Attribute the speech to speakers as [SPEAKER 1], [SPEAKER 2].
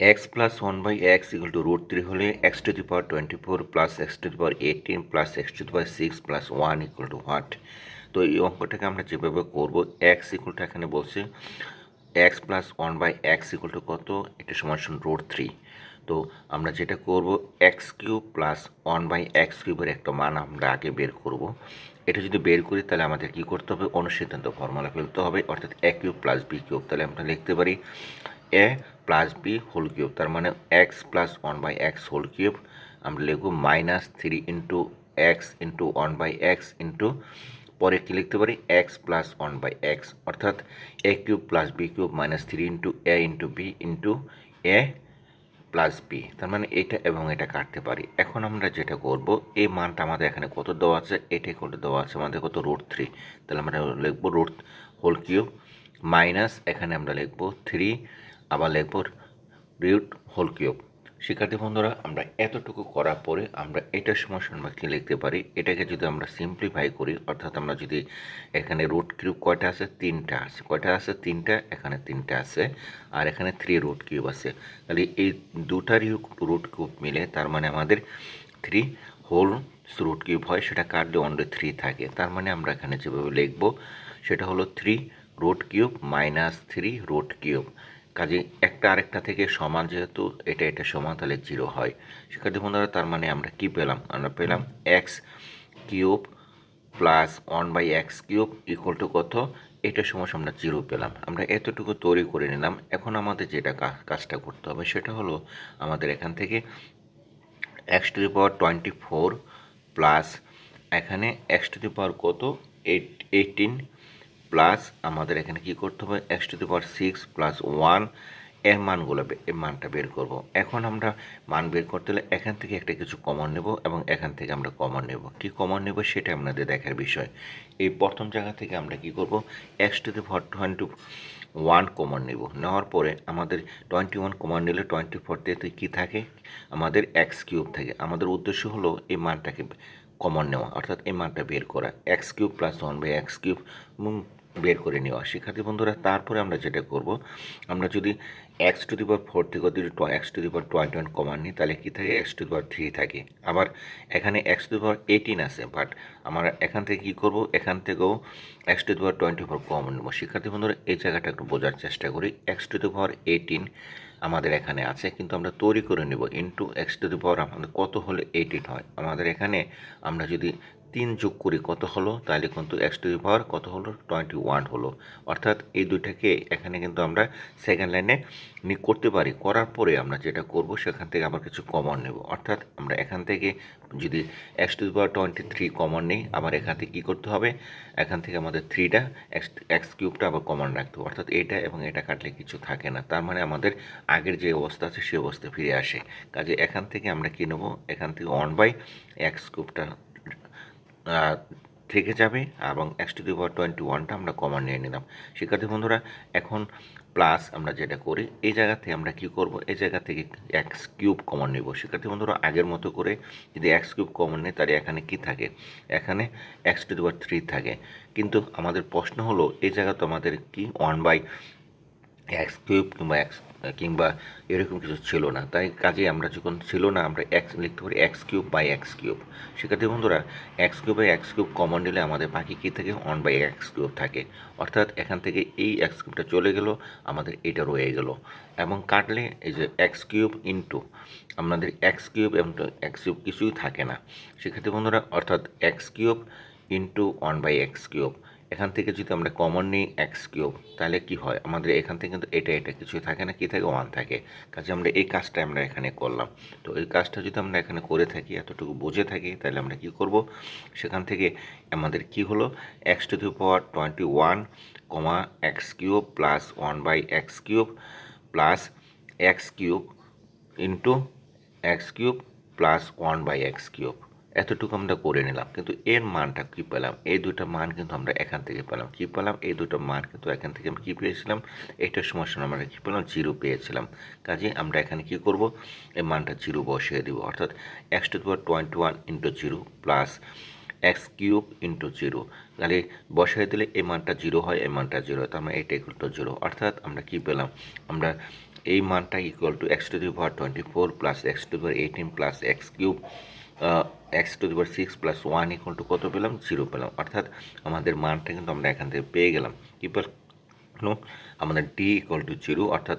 [SPEAKER 1] X plus one by x equal to root three হলে x to the power twenty four plus x to the power eighteen plus x to the power six plus one equal to what তো এই অঙ্কটাকে আমরা যেভাবে করব x equal to এখানে বলছে x plus one by x equal to কত? এটা সমান রুট থ্রি তো আমরা যেটা করব x cube plus one by x কিউবের একটা মান আমরা আগে বের করব। এটা যদি বের করি, তাহলে আমাদের কি করতে হবে? অনুসিদ্ধান্ত ফর্মুলা ফেলতে হবে। অর্থাৎ a cube plus b cube তাহলে আমরা লিখতে পারি a plus b whole cube তার মানে x plus one by x whole cube আমরা লিখব minus three into x into one by x into পরে কি লিখতে পারি? X plus one by x অর্থাৎ a cube plus b cube minus three into a into b into a plus b তার মানে এটা এবং এটা কাটতে পারি। এখন আমরা যেটা করব, এই মানটা আমাদের এখানে কত দেওয়া আছে? এটা কত দেওয়া আছে? আমাদের কত? রুট থ্রি তাহলে আমরা লিখব রুট হোল কিউব মাইনাস এখানে আমরা লিখব থ্রি আবার লিখব রুট হোল কিউব শিক্ষার্থী বন্ধুরা, আমরা এতটুকু করার পরে আমরা এটার আমরা কী লিখতে পারি, এটাকে যদি আমরা সিম্পলিফাই করি, অর্থাৎ আমরা যদি এখানে রুট কিউব কয়টা আছে? তিনটা আছে। কয়টা আছে? তিনটা, এখানে তিনটা আছে, আর এখানে থ্রি রুট কিউব আছে। তাহলে এই দুটার রুট কিউব মিলে তার মানে আমাদের থ্রি হোল রুট কিউব হয়, সেটা কাটলে অনলি থ্রি থাকে। তার মানে আমরা এখানে যেভাবে লিখব, সেটা হলো three root cube minus three root cube কাজে একটা আরেকটা থেকে সমান, যেহেতু এটা এটা সমান, তাহলে জিরো হয়। শিক্ষার্থী বন্ধুরা, তার মানে আমরা কি পেলাম? আমরা পেলাম x cube plus one by x cube equal to কত? এটা সময় আমরা জিরো পেলাম। আমরা এতটুকু তৈরি করে নিলাম। এখন আমাদের যেটা কাজটা করতে হবে সেটা হলো আমাদের এখান থেকে x to the power twenty four plus এখানে এক্স টু দি পাওয়ার কত? এইট এইটিন প্লাস আমাদের এখানে কি করতে হবে? X to the power six plus ওয়ানের মানগুলো এর মানটা বের করব। এখন আমরা মান বের করতে হলে এখান থেকে একটা কিছু কমন নেব এবং এখান থেকে আমরা কমন নেব। কি কমন নেব সেটা আপনাদের দেখার বিষয়। এই প্রথম জায়গা থেকে আমরা কি করব? X to the power twenty one common নেব। নেওয়ার পরে আমাদের টোয়েন্টি ওয়ান কমন নিলে টোয়েন্টি ফোরতে কী থাকে? আমাদের এক্স কিউব থাকে। আমাদের উদ্দেশ্য হলো এই মানটাকে কমন নেওয়া, অর্থাৎ এই মানটা বের করা। X cube plus one by x cube বের করে নেওয়া শিক্ষার্থী বন্ধুরা, তারপরে আমরা যেটা করব, আমরা যদি x to the power four থেকে যদি x to the power twenty one common নিই, তাহলে কী থাকে? X to the power three থাকে। আবার এখানে x to the power eighteen আছে বাট আমরা এখান থেকে কী করব? এখান থেকেও x to the power twenty four common নেব। শিক্ষার্থী বন্ধুরা, এই জায়গাটা একটু বোঝার চেষ্টা করি। X to the power eighteen আমাদের এখানে আছে, কিন্তু আমরা তৈরি করে নেব। Into x to the power আমাদের কত হলে এইটিন হয়? আমাদের এখানে আমরা যদি তিন যোগ করি কত হলো? তাহলে কিন্তু এক্স টু দি পাওয়ার কত হলো? টোয়েন্টি ওয়ান হলো। অর্থাৎ এই দুইটাকে এখানে কিন্তু আমরা সেকেন্ড লাইনে করতে পারি। করার পরে আমরা যেটা করব, সেখান থেকে আবার কিছু কমন নেব। অর্থাৎ আমরা এখান থেকে যদি x to the power twenty three common নেই, আবার এখান থেকে কী করতে হবে? এখান থেকে আমাদের থ্রিটা এক্স এক্স কিউবটা আবার কমন রাখতে হবে। অর্থাৎ এটা এবং এটা কাটলে কিছু থাকে না। তার মানে আমাদের আগের যে অবস্থা আছে সেই অবস্থা ফিরে আসে। কাজে এখান থেকে আমরা কী নেব? এখান থেকে ওয়ান বাই এক্স কিউবটা থেকে যাবে এবং x to the power twenty ওয়ানটা আমরা কমন নিয়ে নিলাম। শিক্ষার্থী বন্ধুরা, এখন প্লাস আমরা যেটা করি, এই জায়গা থেকে আমরা কি করব? এই জায়গা থেকে এক্স কিউব কমন নেব। শিক্ষার্থী বন্ধুরা, আগের মতো করে যদি এক্স কিউব কমন নেই, তাহলে এখানে কি থাকে? এখানে x to the power three থাকে। কিন্তু আমাদের প্রশ্ন হলো, এই জায়গা তো আমাদের কি? ওয়ান বাই এক্স কিউব কিংবা এক্স কিংবা এরকম কিছু ছিল না। তাই কাজে আমরা যখন ছিল না, আমরা এক্স লিখতে পারি x cube by x cube শিক্ষার্থী বন্ধুরা x cube by x cube common নিলে আমাদের বাকি কী থাকে? ওয়ান বাই এক্স কিউব থাকে। অর্থাৎ এখান থেকে এই এক্স কিউবটা চলে গেল, আমাদের এটা রয়ে গেল। এবং কাটলে এই যে এক্স কিউব ইন্টু আমাদের এক্স কিউব এবং এক্স কিউব কিছুই থাকে না। সেক্ষেত্রে বন্ধুরা, অর্থাৎ x cube into one by x cube এখান থেকে যদি আমরা কমন নিই এক্স কিউব তাহলে কি হয়? আমাদের এখান থেকে কিন্তু এটা এটা কিছুই থাকে না, কি থাকে? ওয়ান থাকে। কাজে আমরা এই কাজটা আমরা এখানে করলাম। তো এই কাজটা যদি আমরা এখানে করে থাকি, এতটুকু বুঝে থাকি, তাহলে আমরা কি করব? সেখান থেকে আমাদের কি হলো? X to the power twenty one comma x cube plus one by x cube plus x cube into x cube plus one by x cube এতটুকু আমরা করে নিলাম, কিন্তু এর মানটা কী পেলাম? এই দুটো মান কিন্তু আমরা এখান থেকে পেলাম। কী পেলাম? এই দুটো মান কিন্তু এখান থেকে আমরা কী পেয়েছিলাম? এইটার সমস্যা আমরা কী পেলাম? জিরো পেয়েছিলাম। কাজে আমরা এখানে কী করব? এই মানটা জিরো বসিয়ে দেবো। অর্থাৎ x to power twenty one into zero plus x cube into zero তাহলে বসাই দিলে এই মানটা জিরো হয়, এই মানটা জিরো। হয় তার মানে এটা ইকুয়াল টু জিরো অর্থাৎ আমরা কী পেলাম? আমরা এই মানটা equal to x to the power twenty four plus x to the power eighteen plus x cube x to the power six plus one equal to কত পেলাম? জিরো পেলাম। অর্থাৎ আমাদের মানটা কিন্তু আমরা এখান থেকে পেয়ে গেলাম। পেলাম আমাদের ডি ইকুয়াল টু জিরো অর্থাৎ